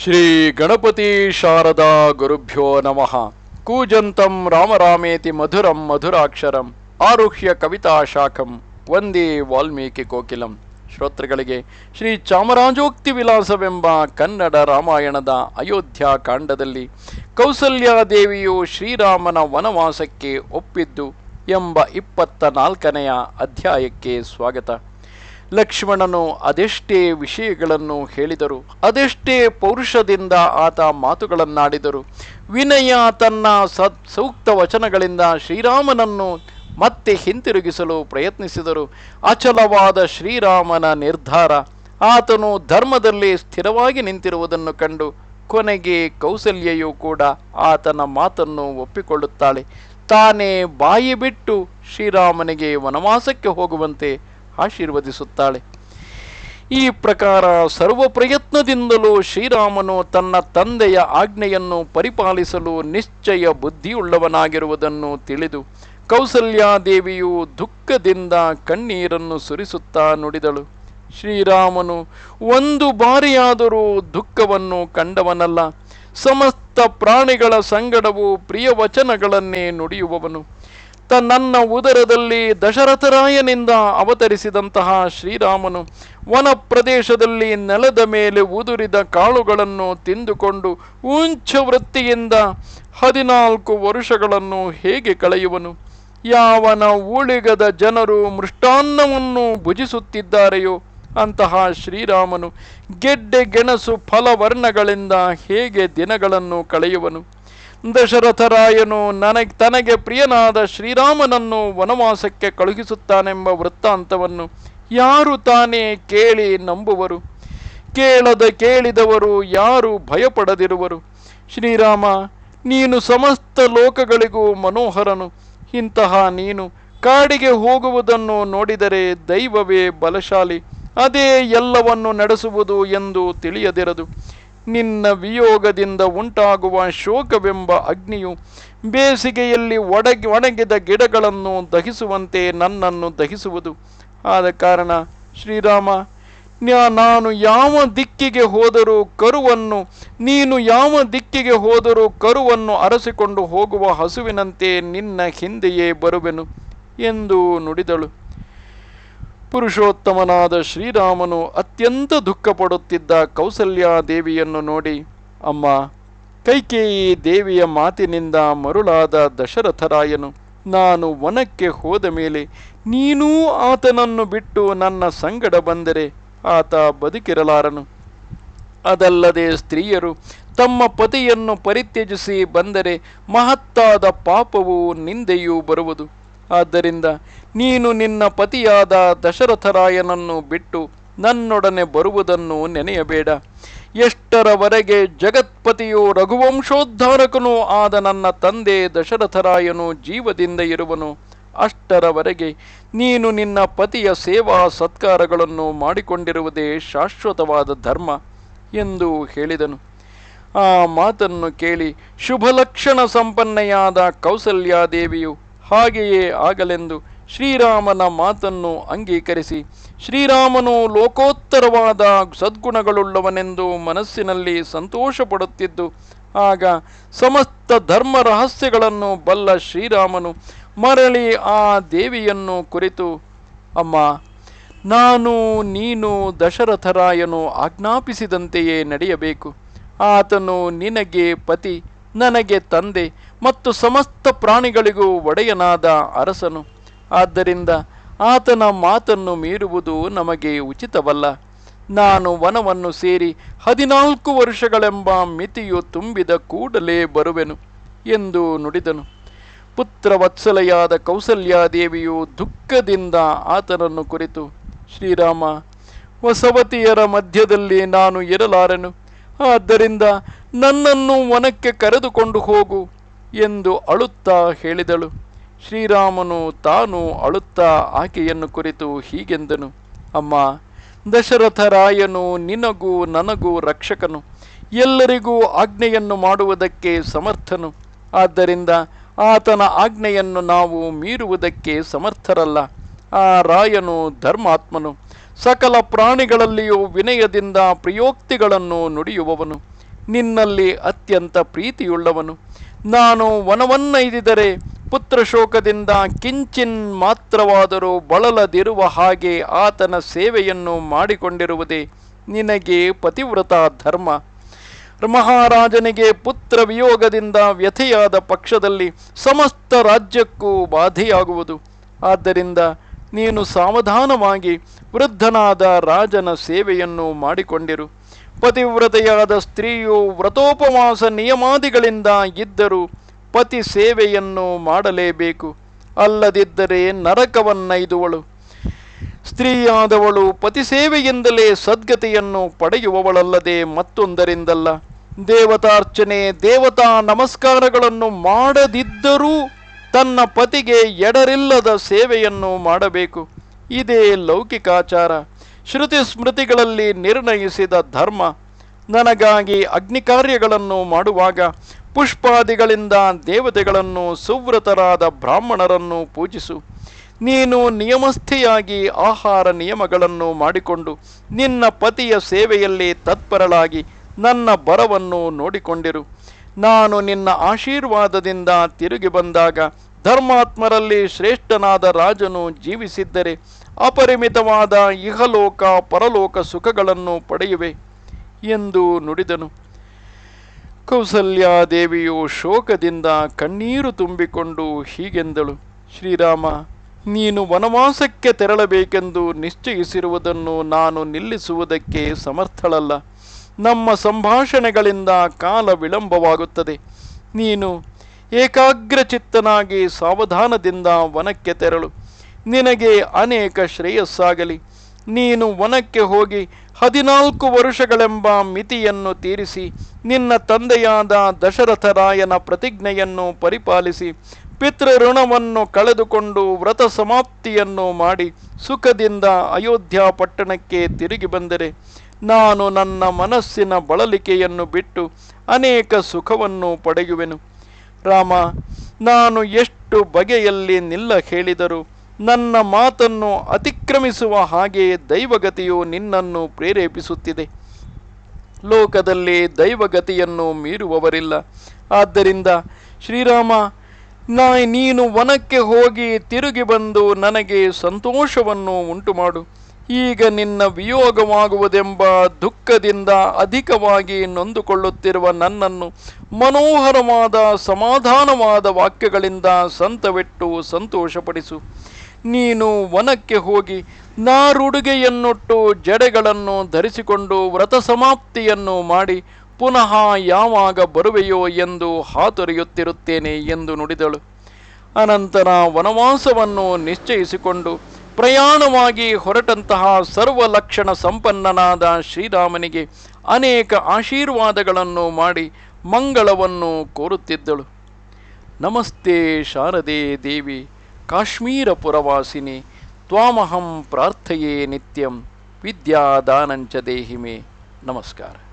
ಶ್ರೀ ಗಣಪತಿ ಶಾರದಾ ಗುರುಭ್ಯೋ ನಮಃ. ಕೂಜಂತಂ ರಾಮರಾಮೇತಿ ಮಧುರಂ ಮಧುರಾಕ್ಷರಂ ಆರುಹ್ಯ ಕವಿತಾ ಶಾಖಂ ವಂದೇ ವಾಲ್ಮೀಕಿ ಕೋಕಿಲಂ. ಶ್ರೋತೃಗಳಿಗೆ ಶ್ರೀ ಚಾಮರಾಜೋಕ್ತಿ ವಿಲಾಸವೆಂಬ ಕನ್ನಡ ರಾಮಾಯಣದ ಅಯೋಧ್ಯ ಕಾಂಡದಲ್ಲಿ ಕೌಸಲ್ಯಾದೇವಿಯು ಶ್ರೀರಾಮನ ವನವಾಸಕ್ಕೆ ಒಪ್ಪಿದ್ದು ಎಂಬ ಇಪ್ಪತ್ತ ನಾಲ್ಕನೆಯ ಅಧ್ಯಾಯಕ್ಕೆ ಸ್ವಾಗತ. ಲಕ್ಷ್ಮಣನು ಅದೆಷ್ಟೇ ವಿಷಯಗಳನ್ನು ಹೇಳಿದರು, ಅದೆಷ್ಟೇ ಪೌರುಷದಿಂದ ಆತ ಮಾತುಗಳನ್ನಾಡಿದರು. ವಿನಯ ತನ್ನ ಸತ್ ಸೂಕ್ತ ವಚನಗಳಿಂದ ಶ್ರೀರಾಮನನ್ನು ಮತ್ತೆ ಹಿಂತಿರುಗಿಸಲು ಪ್ರಯತ್ನಿಸಿದರು. ಅಚಲವಾದ ಶ್ರೀರಾಮನ ನಿರ್ಧಾರ, ಆತನು ಧರ್ಮದಲ್ಲಿ ಸ್ಥಿರವಾಗಿ ನಿಂತಿರುವುದನ್ನು ಕಂಡು ಕೊನೆಗೆ ಕೌಸಲ್ಯೆಯು ಕೂಡ ಆತನ ಮಾತನ್ನು ಒಪ್ಪಿಕೊಳ್ಳುತ್ತಾಳೆ. ತಾನೇ ಬಾಯಿ ಬಿಟ್ಟು ಶ್ರೀರಾಮನಿಗೆ ವನವಾಸಕ್ಕೆ ಹೋಗುವಂತೆ ಆಶೀರ್ವದಿಸುತ್ತಾಳೆ. ಈ ಪ್ರಕಾರ ಸರ್ವ ಪ್ರಯತ್ನದಿಂದಲೂ ಶ್ರೀರಾಮನು ತನ್ನ ತಂದೆಯ ಆಜ್ಞೆಯನ್ನು ಪರಿಪಾಲಿಸಲು ನಿಶ್ಚಯ ಬುದ್ಧಿಯುಳ್ಳವನಾಗಿರುವುದನ್ನು ತಿಳಿದು ಕೌಸಲ್ಯಾದೇವಿಯು ದುಃಖದಿಂದ ಕಣ್ಣೀರನ್ನು ಸುರಿಸುತ್ತಾ ನುಡಿದಳು. ಶ್ರೀರಾಮನು, ಒಂದು ಬಾರಿಯಾದರೂ ದುಃಖವನ್ನು ಕಂಡವನಲ್ಲ. ಸಮಸ್ತ ಪ್ರಾಣಿಗಳ ಸಂಗಡವು ಪ್ರಿಯ ವಚನಗಳನ್ನೇ ನುಡಿಯುವವನು. ತನ್ನ ಉದರದಲ್ಲಿ ದಶರಥರಾಯನಿಂದ ಅವತರಿಸಿದಂತಹ ಶ್ರೀರಾಮನು ವನ ಪ್ರದೇಶದಲ್ಲಿ ನೆಲದ ಮೇಲೆ ಉದುರಿದ ಕಾಳುಗಳನ್ನು ತಿಂದುಕೊಂಡು ಉಂಚ ವೃತ್ತಿಯಿಂದ ಹದಿನಾಲ್ಕು ವರುಷಗಳನ್ನು ಹೇಗೆ ಕಳೆಯುವನು? ಯಾವನ ಊಳಿಗದ ಜನರು ಮೃಷ್ಟಾನ್ನವನ್ನು ಭುಜಿಸುತ್ತಿದ್ದಾರೆಯೋ? ಅಂತಹ ಶ್ರೀರಾಮನು ಗೆಡ್ಡೆ ಗೆಣಸು ಫಲವರ್ಣಗಳಿಂದ ಹೇಗೆ ದಿನಗಳನ್ನು ಕಳೆಯುವನು? ದಶರಥರಾಯನು ನನಗೆ, ತನಗೆ ಪ್ರಿಯನಾದ ಶ್ರೀರಾಮನನ್ನು ವನವಾಸಕ್ಕೆ ಕಳುಹಿಸುತ್ತಾನೆಂಬ ವೃತ್ತಾಂತವನ್ನು ಯಾರು ತಾನೇ ಕೇಳಿ ನಂಬುವರು? ಕೇಳದ ಕೇಳಿದವರು ಯಾರು ಭಯಪಡದಿರುವರು? ಶ್ರೀರಾಮ, ನೀನು ಸಮಸ್ತ ಲೋಕಗಳಿಗೂ ಮನೋಹರನು. ಇಂತಹ ನೀನು ಕಾಡಿಗೆ ಹೋಗುವುದನ್ನು ನೋಡಿದರೆ ದೈವವೇ ಬಲಶಾಲಿ. ಅದೇ ಎಲ್ಲವನ್ನು ನಡೆಸುವುದು ಎಂದು ತಿಳಿಯದಿರದು. ನಿನ್ನ ವಿಯೋಗದಿಂದ ಉಂಟಾಗುವ ಶೋಕವೆಂಬ ಅಗ್ನಿಯು ಬೇಸಿಗೆಯಲ್ಲಿ ಒಡಗಿ, ಒಣಗಿದ ಗಿಡಗಳನ್ನು ದಹಿಸುವಂತೆ ನನ್ನನ್ನು ದಹಿಸುವುದು. ಆದ ಕಾರಣ ಶ್ರೀರಾಮ ನಾನು ಯಾವ ದಿಕ್ಕಿಗೆ ಹೋದರೂ ಕರುವನ್ನು, ನೀನು ಯಾವ ದಿಕ್ಕಿಗೆ ಹೋದರೂ ಕರುವನ್ನು ಅರಸಿಕೊಂಡು ಹೋಗುವ ಹಸುವಿನಂತೆ ನಿನ್ನ ಹಿಂದೆಯೇ ಬರುವೆನು ಎಂದು ನುಡಿದಳು. ಪುರುಷೋತ್ತಮನಾದ ಶ್ರೀರಾಮನು ಅತ್ಯಂತ ದುಃಖಪಡುತ್ತಿದ್ದ ಕೌಸಲ್ಯಾದೇವಿಯನ್ನು ನೋಡಿ, ಅಮ್ಮ, ಕೈಕೇಯಿ ದೇವಿಯ ಮಾತಿನಿಂದ ಮರುಳಾದ ದಶರಥರಾಯನು, ನಾನು ವನಕ್ಕೆ ಹೋದ ಮೇಲೆ ನೀನೂ ಆತನನ್ನು ಬಿಟ್ಟು ನನ್ನ ಸಂಗಡ ಬಂದರೆ ಆತ ಬದುಕಿರಲಾರನು. ಅದಲ್ಲದೆ ಸ್ತ್ರೀಯರು ತಮ್ಮ ಪತಿಯನ್ನು ಪರಿತ್ಯಜಿಸಿ ಬಂದರೆ ಮಹತ್ತಾದ ಪಾಪವು ನಿಂದೆಯೂ ಬರುವುದು. ಆದ್ದರಿಂದ ನೀನು ನಿನ್ನ ಪತಿಯಾದ ದಶರಥರಾಯನನ್ನು ಬಿಟ್ಟು ನನ್ನೊಡನೆ ಬರುವುದನ್ನು ನೆನೆಯಬೇಡ. ಎಷ್ಟರವರೆಗೆ ಜಗತ್ಪತಿಯು ರಘುವಂಶೋದ್ಧಾರಕನೂ ಆದ ನನ್ನ ತಂದೆ ದಶರಥರಾಯನು ಜೀವದಿಂದ ಇರುವನು, ಅಷ್ಟರವರೆಗೆ ನೀನು ನಿನ್ನ ಪತಿಯ ಸೇವಾ ಸತ್ಕಾರಗಳನ್ನು ಮಾಡಿಕೊಂಡಿರುವುದೇ ಶಾಶ್ವತವಾದ ಧರ್ಮ ಎಂದು ಹೇಳಿದನು. ಆ ಮಾತನ್ನು ಕೇಳಿ ಶುಭಲಕ್ಷಣ ಸಂಪನ್ನೆಯಾದ ಕೌಸಲ್ಯಾದೇವಿಯು ಹಾಗೆಯೇ ಆಗಲೆಂದು ಶ್ರೀರಾಮನ ಮಾತನ್ನು ಅಂಗೀಕರಿಸಿ, ಶ್ರೀರಾಮನು ಲೋಕೋತ್ತರವಾದ ಸದ್ಗುಣಗಳುಳ್ಳವನೆಂದು ಮನಸ್ಸಿನಲ್ಲಿ ಸಂತೋಷ ಪಡುತ್ತಿದ್ದು ಆಗ ಸಮಸ್ತ ಧರ್ಮ ರಹಸ್ಯಗಳನ್ನು ಬಲ್ಲ ಶ್ರೀರಾಮನು ಮರಳಿ ಆ ದೇವಿಯನ್ನು ಕುರಿತು, ಅಮ್ಮ, ನಾನು, ನೀನು ದಶರಥರಾಯನು ಆಜ್ಞಾಪಿಸಿದಂತೆಯೇ ನಡೆಯಬೇಕು. ಆತನು ನಿನಗೆ ಪತಿ, ನನಗೆ ತಂದೆ ಮತ್ತು ಸಮಸ್ತ ಪ್ರಾಣಿಗಳಿಗೂ ಒಡೆಯನಾದ ಅರಸನು. ಆದ್ದರಿಂದ ಆತನ ಮಾತನ್ನು ಮೀರುವುದು ನಮಗೆ ಉಚಿತವಲ್ಲ. ನಾನು ವನವನ್ನು ಸೇರಿ ಹದಿನಾಲ್ಕು ವರ್ಷಗಳೆಂಬ ಮಿತಿಯು ತುಂಬಿದ ಕೂಡಲೇ ಬರುವೆನು ಎಂದು ನುಡಿದನು. ಪುತ್ರವತ್ಸಲೆಯಾದ ಕೌಸಲ್ಯಾದೇವಿಯು ದುಃಖದಿಂದ ಆತನನ್ನು ಕುರಿತು, ಶ್ರೀರಾಮ, ವಸವತಿಯರ ಮಧ್ಯದಲ್ಲಿ ನಾನು ಇರಲಾರೆನು, ಆದ್ದರಿಂದ ನನ್ನನ್ನು ವನಕ್ಕೆ ಕರೆದುಕೊಂಡು ಹೋಗು ಎಂದು ಅಳುತ್ತಾ ಹೇಳಿದಳು. ಶ್ರೀರಾಮನು ತಾನು ಅಳುತ್ತಾ ಆಕೆಯನ್ನು ಕುರಿತು ಹೀಗೆಂದನು, ಅಮ್ಮ, ದಶರಥರಾಯನು ನಿನಗೂ ನನಗೂ ರಕ್ಷಕನು, ಎಲ್ಲರಿಗೂ ಆಜ್ಞೆಯನ್ನು ಮಾಡುವುದಕ್ಕೆ ಸಮರ್ಥನು. ಆದ್ದರಿಂದ ಆತನ ಆಜ್ಞೆಯನ್ನು ನಾವು ಮೀರುವುದಕ್ಕೆ ಸಮರ್ಥರಲ್ಲ. ಆ ರಾಯನು ಧರ್ಮಾತ್ಮನು, ಸಕಲ ಪ್ರಾಣಿಗಳಲ್ಲಿಯೂ ವಿನಯದಿಂದ ಪ್ರಿಯೋಕ್ತಿಗಳನ್ನು ನುಡಿಯುವವನು. ನಿನ್ನಲ್ಲಿ ಅತ್ಯಂತ ಪ್ರೀತಿಯುಳ್ಳವನು. ನಾನು ವನವನ್ನೈದಿದರೆ ಪುತ್ರ ಶೋಕದಿಂದ ಕಿಂಚಿನ್ ಮಾತ್ರವಾದರೂ ಬಳಲದಿರುವ ಹಾಗೆ ಆತನ ಸೇವೆಯನ್ನು ಮಾಡಿಕೊಂಡಿರುವುದೇ ನಿನಗೆ ಪತಿವ್ರತ ಧರ್ಮ. ಮಹಾರಾಜನಿಗೆ ಪುತ್ರ ವಿಯೋಗದಿಂದ ವ್ಯಥೆಯಾದ ಪಕ್ಷದಲ್ಲಿ ಸಮಸ್ತ ರಾಜ್ಯಕ್ಕೂ ಬಾಧೆಯಾಗುವುದು. ಆದ್ದರಿಂದ ನೀನು ಸಾವಧಾನವಾಗಿ ವೃದ್ಧನಾದ ರಾಜನ ಸೇವೆಯನ್ನು ಮಾಡಿಕೊಂಡಿರು. ಪತಿವ್ರತೆಯಾದ ಸ್ತ್ರೀಯು ವ್ರತೋಪವಾಸ ನಿಯಮಾದಿಗಳಿಂದ ಇದ್ದರೂ ಪತಿ ಸೇವೆಯನ್ನು ಮಾಡಲೇಬೇಕು. ಅಲ್ಲದಿದ್ದರೆ ನರಕವನ್ನೈದುವಳು. ಸ್ತ್ರೀಯಾದವಳು ಪತಿ ಸೇವೆಯಿಂದಲೇ ಸದ್ಗತಿಯನ್ನು ಪಡೆಯುವವಳಲ್ಲದೆ ಮತ್ತೊಂದರಿಂದಲ್ಲ. ದೇವತಾರ್ಚನೆ, ದೇವತಾ ನಮಸ್ಕಾರಗಳನ್ನು ಮಾಡದಿದ್ದರೂ ತನ್ನ ಪತಿಗೆ ಎಡರಿಲ್ಲದ ಸೇವೆಯನ್ನು ಮಾಡಬೇಕು. ಇದೇ ಲೌಕಿಕಾಚಾರ. ಶ್ರುತಿ ಸ್ಮೃತಿಗಳಲ್ಲಿ ನಿರ್ಣಯಿಸಿದ ಧರ್ಮ. ನನಗಾಗಿ ಅಗ್ನಿ ಕಾರ್ಯಗಳನ್ನು ಮಾಡುವಾಗ ಪುಷ್ಪಾದಿಗಳಿಂದ ದೇವತೆಗಳನ್ನು ಸುವ್ರತರಾದ ಬ್ರಾಹ್ಮಣರನ್ನು ಪೂಜಿಸು. ನೀನು ನಿಯಮಸ್ಥೆಯಾಗಿ ಆಹಾರ ನಿಯಮಗಳನ್ನು ಮಾಡಿಕೊಂಡು ನಿನ್ನ ಪತಿಯ ಸೇವೆಯಲ್ಲಿ ತತ್ಪರಳಾಗಿ ನನ್ನ ಬರವನ್ನು ನೋಡಿಕೊಂಡಿರು. ನಾನು ನಿನ್ನ ಆಶೀರ್ವಾದದಿಂದ ತಿರುಗಿ ಬಂದಾಗ ಧರ್ಮಾತ್ಮರಲ್ಲಿ ಶ್ರೇಷ್ಠನಾದ ರಾಜನು ಜೀವಿಸಿದ್ದರೆ ಅಪರಿಮಿತವಾದ ಇಹಲೋಕ ಪರಲೋಕ ಸುಖಗಳನ್ನು ಪಡೆಯುವೆ ಎಂದು ನುಡಿದನು. ಕೌಸಲ್ಯಾದೇವಿಯು ಶೋಕದಿಂದ ಕಣ್ಣೀರು ತುಂಬಿಕೊಂಡು ಹೀಗೆಂದಳು, ಶ್ರೀರಾಮ, ನೀನು ವನವಾಸಕ್ಕೆ ತೆರಳಬೇಕೆಂದು ನಿಶ್ಚಯಿಸಿರುವುದನ್ನು ನಾನು ನಿಲ್ಲಿಸುವುದಕ್ಕೆ ಸಮರ್ಥಳಲ್ಲ. ನಮ್ಮ ಸಂಭಾಷಣೆಗಳಿಂದ ಕಾಲ ವಿಳಂಬವಾಗುತ್ತದೆ. ನೀನು ಏಕಾಗ್ರಚಿತ್ತನಾಗಿ ಸಾವಧಾನದಿಂದ ವನಕ್ಕೆ ತೆರಳು. ನಿನಗೆ ಅನೇಕ ಶ್ರೇಯಸ್ಸಾಗಲಿ. ನೀನು ವನಕ್ಕೆ ಹೋಗಿ ಹದಿನಾಲ್ಕು ವರುಷಗಳೆಂಬ ಮಿತಿಯನ್ನು ತೀರಿಸಿ ನಿನ್ನ ತಂದೆಯಾದ ದಶರಥರಾಯನ ಪ್ರತಿಜ್ಞೆಯನ್ನು ಪರಿಪಾಲಿಸಿ ಪಿತೃಋಣವನ್ನು ಕಳೆದುಕೊಂಡು ವ್ರತ ಸಮಾಪ್ತಿಯನ್ನು ಮಾಡಿ ಸುಖದಿಂದ ಅಯೋಧ್ಯ ಪಟ್ಟಣಕ್ಕೆ ತಿರುಗಿ ಬಂದರೆ ನಾನು ನನ್ನ ಮನಸ್ಸಿನ ಬಳಲಿಕೆಯನ್ನು ಬಿಟ್ಟು ಅನೇಕ ಸುಖವನ್ನು ಪಡೆಯುವೆನು. ರಾಮ, ನಾನು ಎಷ್ಟು ಬಗೆಯಲ್ಲಿ ನಿಲ್ಲ ಹೇಳಿದರೂ ನನ್ನ ಮಾತನ್ನು ಅತಿಕ್ರಮಿಸುವ ಹಾಗೆ ದೈವಗತಿಯು ನಿನ್ನನ್ನು ಪ್ರೇರೇಪಿಸುತ್ತಿದೆ. ಲೋಕದಲ್ಲಿ ದೈವಗತಿಯನ್ನು ಮೀರುವವರಿಲ್ಲ. ಆದ್ದರಿಂದ ಶ್ರೀರಾಮ ನಾ ನೀನು ವನಕ್ಕೆ ಹೋಗಿ ತಿರುಗಿ ಬಂದು ನನಗೆ ಸಂತೋಷವನ್ನು ಉಂಟುಮಾಡು. ಈಗ ನಿನ್ನ ವಿಯೋಗವಾಗುವುದೆಂಬ ದುಃಖದಿಂದ ಅಧಿಕವಾಗಿ ನೊಂದುಕೊಳ್ಳುತ್ತಿರುವ ನನ್ನನ್ನು ಮನೋಹರವಾದ ಸಮಾಧಾನವಾದ ವಾಕ್ಯಗಳಿಂದ ಸಂತವಿಟ್ಟು ಸಂತೋಷಪಡಿಸು. ನೀನು ವನಕ್ಕೆ ಹೋಗಿ ನಾರುಡುಗೆಯನ್ನುಟ್ಟು ಜಡೆಗಳನ್ನು ಧರಿಸಿಕೊಂಡು ವ್ರತ ಸಮಾಪ್ತಿಯನ್ನು ಮಾಡಿ ಪುನಃ ಯಾವಾಗ ಬರುವೆಯೋ ಎಂದು ಹಾತೊರೆಯುತ್ತಿರುತ್ತೇನೆ ಎಂದು ನುಡಿದಳು. ಅನಂತರ ವನವಾಸವನ್ನು ನಿಶ್ಚಯಿಸಿಕೊಂಡು ಪ್ರಯಾಣವಾಗಿ ಹೊರಟಂತಹ ಸರ್ವಲಕ್ಷಣ ಸಂಪನ್ನನಾದ ಶ್ರೀರಾಮನಿಗೆ ಅನೇಕ ಆಶೀರ್ವಾದಗಳನ್ನು ಮಾಡಿ ಮಂಗಳವನ್ನು ಕೋರುತ್ತಿದ್ದಳು. ನಮಸ್ತೆ ಶಾರದೆ ದೇವಿ. काश्मीरपुरवासिनि त्वामहं प्रार्थये नित्यं विद्यादानञ्च देहि मे। नमस्कारः।